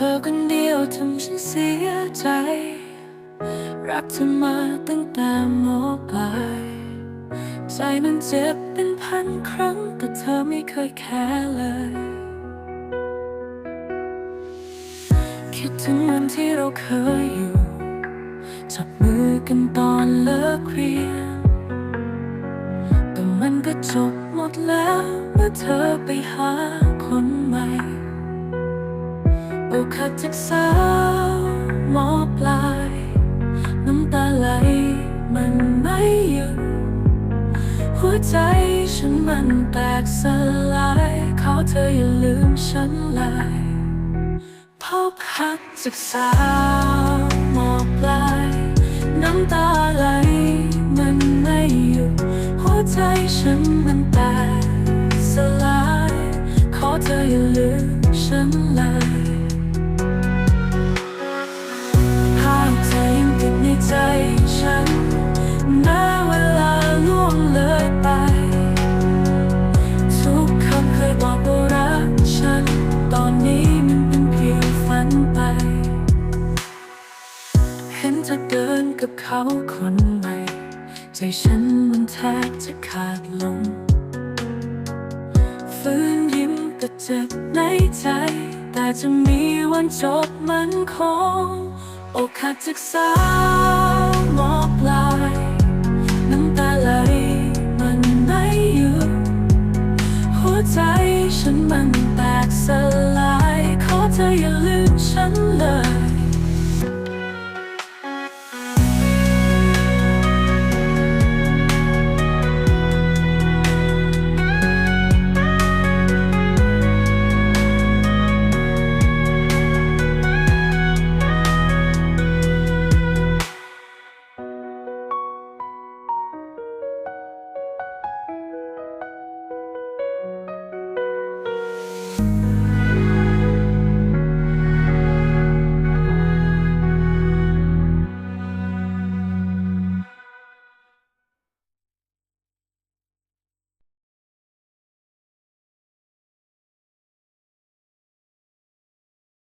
ธอคนเดียวทำฉันเสียใจ รักเธอมาตั้งแต่มปลายใจมันเจ็บเป็นพันครั้ง แต่เธอไม่เคยแค่เลย คิดถึงวันที่เราเคยอยู่ จับมือกันตอนเลิกเรียน แต่มันก็จบหมดแล้ว เมื่อเธอไปหาคนใหม่ อกหักจากสาวหมอปลาย น้ำตาไหลมันไม่หยุดหัวใจฉันมันแตกสลายขอเธออย่าลืมฉันเลยพบหักจากสาวมอปลาย น้ำตาไหลมันไม่หยุดหัวใจฉันมันแตกสลายขอเธออย่าลืมฉันเลย ห็นเธอเดินกับเขาคนใหม่ ใจฉันมันแทบจะขาดลงฟื้นยิ้มก็เจ็บในใจ แต่จะมีวันจบมันคงอกหักจากสาวมอปลายน้ำตาไหลมันไม่หยุดหัวใจฉันมันแตกสลาย you